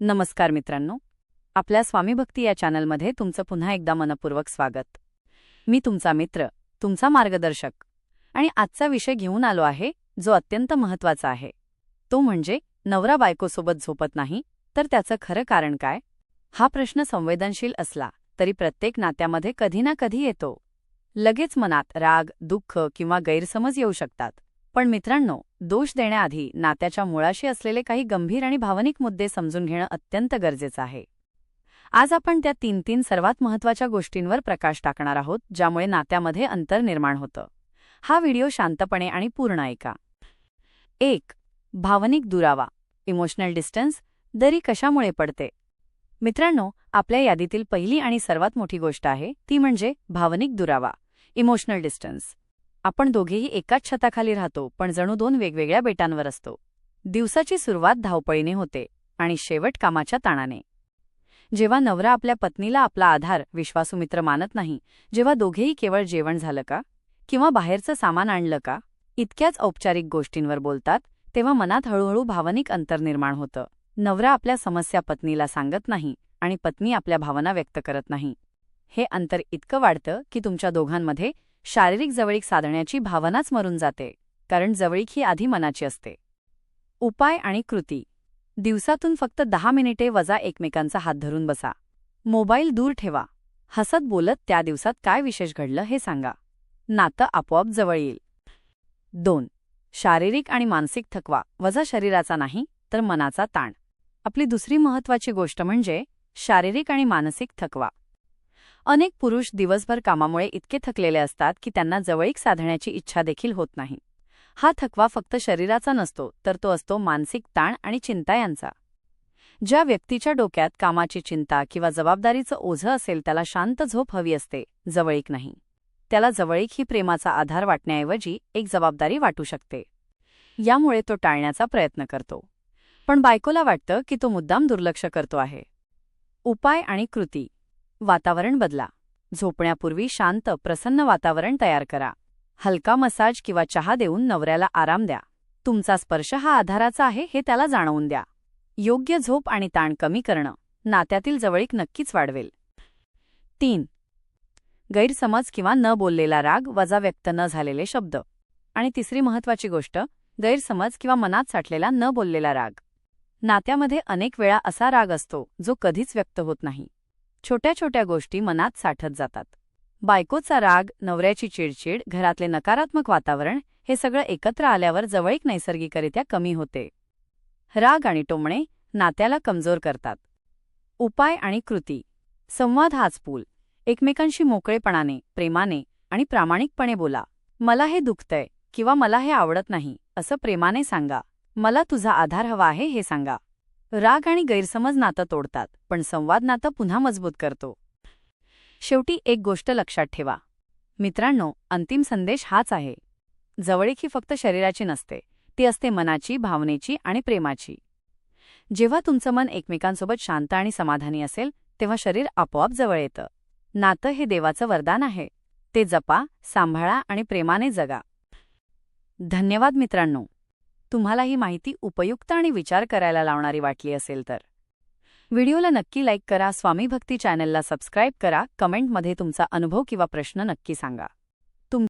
नमस्कार मित्रांनो. आपल्या स्वामीभक्ती या चॅनलमध्ये तुमचं पुन्हा एकदा मनपूर्वक स्वागत. मी तुमचा मित्र तुमचा मार्गदर्शक आणि आजचा विषय घेऊन आलो आहे जो अत्यंत महत्त्वाचा आहे. तो म्हणजे नवरा बायकोसोबत झोपत नाही तर त्याचं खरं कारण काय? हा प्रश्न संवेदनशील असला तरी प्रत्येक नात्यामध्ये कधी ना कधी येतो. लगेच मनात राग दुःख किंवा गैरसमज येऊ शकतात. पण मित्रांनो दोष देण्याआधी नात्याच्या मुळाशी असलेले काही गंभीर आणि भावनिक मुद्दे समजून घेणं अत्यंत गरजेचं आहे. आज आपण त्या तीन तीन सर्वात महत्त्वाच्या गोष्टींवर प्रकाश टाकणार आहोत ज्यामुळे नात्यामध्ये अंतर निर्माण होतं. हा व्हिडिओ शांतपणे आणि पूर्ण ऐका. एक भावनिक दुरावा. इमोशनल डिस्टन्स दरी कशामुळे पडते? मित्रांनो आपल्या यादीतील पहिली आणि सर्वात मोठी गोष्ट आहे ती म्हणजे भावनिक दुरावा. Emotional distance. आपण दोघेही एकाच छताखाली राहतो पण जणू दोन वेगवेगळ्या बेटांवर असतो. दिवसाची सुरुवात धावपळीने होते आणि शेवट कामाच्या ताणाने. जेव्हा नवरा आपल्या पत्नीला आपला आधार विश्वासूमित्र मानत नाही जेव्हा दोघेही केवळ जेवण झालं का? किंवा बाहेरचं सामान आणलं का? इतक्याच औपचारिक गोष्टींवर बोलतात तेव्हा मनात हळूहळू भावनिक अंतर निर्माण होतं. नवरा आपल्या समस्या पत्नीला सांगत नाही आणि पत्नी आपल्या भावना व्यक्त करत नाही. हे अंतर इतकं वाढतं की तुमच्या दोघांमध्ये शारीरिक जवळीक साधण्याची भावनाच मरून जाते कारण जवळीक ही आधी मनाची असते. उपाय आणि कृती. दिवसातून फक्त दहा मिनिटे वजा एकमेकांचा हात धरून बसा. मोबाईल दूर ठेवा. हसत बोलत त्या दिवसात काय विशेष घडलं हे सांगा. नातं आपोआप जवळ येईल. दोन. शारीरिक आणि मानसिक थकवा वजा शरीराचा नाही तर मनाचा ताण. आपली दुसरी महत्वाची गोष्ट म्हणजे शारीरिक आणि मानसिक थकवा. अनेक पुरुष दिवसभर कामामुळे इतके थकलेले असतात की त्यांना जवळीक साधण्याची इच्छा देखील होत नाही. हा थकवा फक्त शरीराचा नसतो तर तो असतो मानसिक ताण आणि चिंता यांचा. ज्या व्यक्तीच्या डोक्यात कामाची चिंता किंवा जबाबदारीचं ओझं असेल त्याला शांत झोप हवी असते जवळीक नाही. त्याला जवळीक ही प्रेमाचा आधार वाटण्याऐवजी एक जबाबदारी वाटू शकते. यामुळे तो टाळण्याचा प्रयत्न करतो. पण बायकोला वाटतं की तो मुद्दाम दुर्लक्ष करतो आहे. उपाय आणि कृती. वातावरण बदला. झोपण्यापूर्वी शांत प्रसन्न वातावरण तयार करा. हलका मसाज किंवा चहा देऊन नवऱ्याला आराम द्या. तुमचा स्पर्श हा आधाराचा आहे हे त्याला जाणवून द्या. योग्य झोप आणि ताण कमी करणं नात्यातील जवळीक नक्कीच वाढवेल. तीन. गैरसमज किंवा न बोललेला राग वजा व्यक्त न झालेले शब्द. आणि तिसरी महत्वाची गोष्ट गैरसमज किंवा मनात साठलेला न बोललेला राग. नात्यामध्ये अनेक वेळा असा राग असतो जो कधीच व्यक्त होत नाही. छोट्या छोट्या गोष्टी मनात साठत जातात. बायकोचा राग नवऱ्याची चिडचिड घरातले नकारात्मक वातावरण हे सगळं एकत्र आल्यावर जवळीक नैसर्गिकरित्या कमी होते. राग आणि टोमणे नात्याला कमजोर करतात. उपाय आणि कृती. संवाद हाच पूल. एकमेकांशी मोकळेपणाने प्रेमाने आणि प्रामाणिकपणे बोला. मला हे दुखतंय किंवा मला हे आवडत नाही असं प्रेमाने सांगा. मला तुझा आधार हवा आहे हे सांगा. राग आणि गैरसमज नातं तोडतात पण संवाद नातं पुन्हा मजबूत करतो. शेवटी एक गोष्ट लक्षात ठेवा. मित्रांनो अंतिम संदेश हाच आहे. जवळीक ही फक्त शरीराची नसते ती असते मनाची भावनेची आणि प्रेमाची. जेव्हा तुमचं मन एकमेकांसोबत शांत आणि समाधानी असेल तेव्हा शरीर आपोआप जवळ येतं. नातं हे देवाचं वरदान आहे. ते जपा सांभाळा आणि प्रेमाने जगा. धन्यवाद मित्रांनो. तुम्हाला ही माहिती उपयुक्त आणि विचार करायला लावणारी वाटली असेल तर. व्हिडिओला नक्की लाईक करा स्वामी भक्ती चॅनलला सबस्क्राईब करा कमेंटमध्ये तुमचा अनुभव किंवा प्रश्न नक्की सांगा.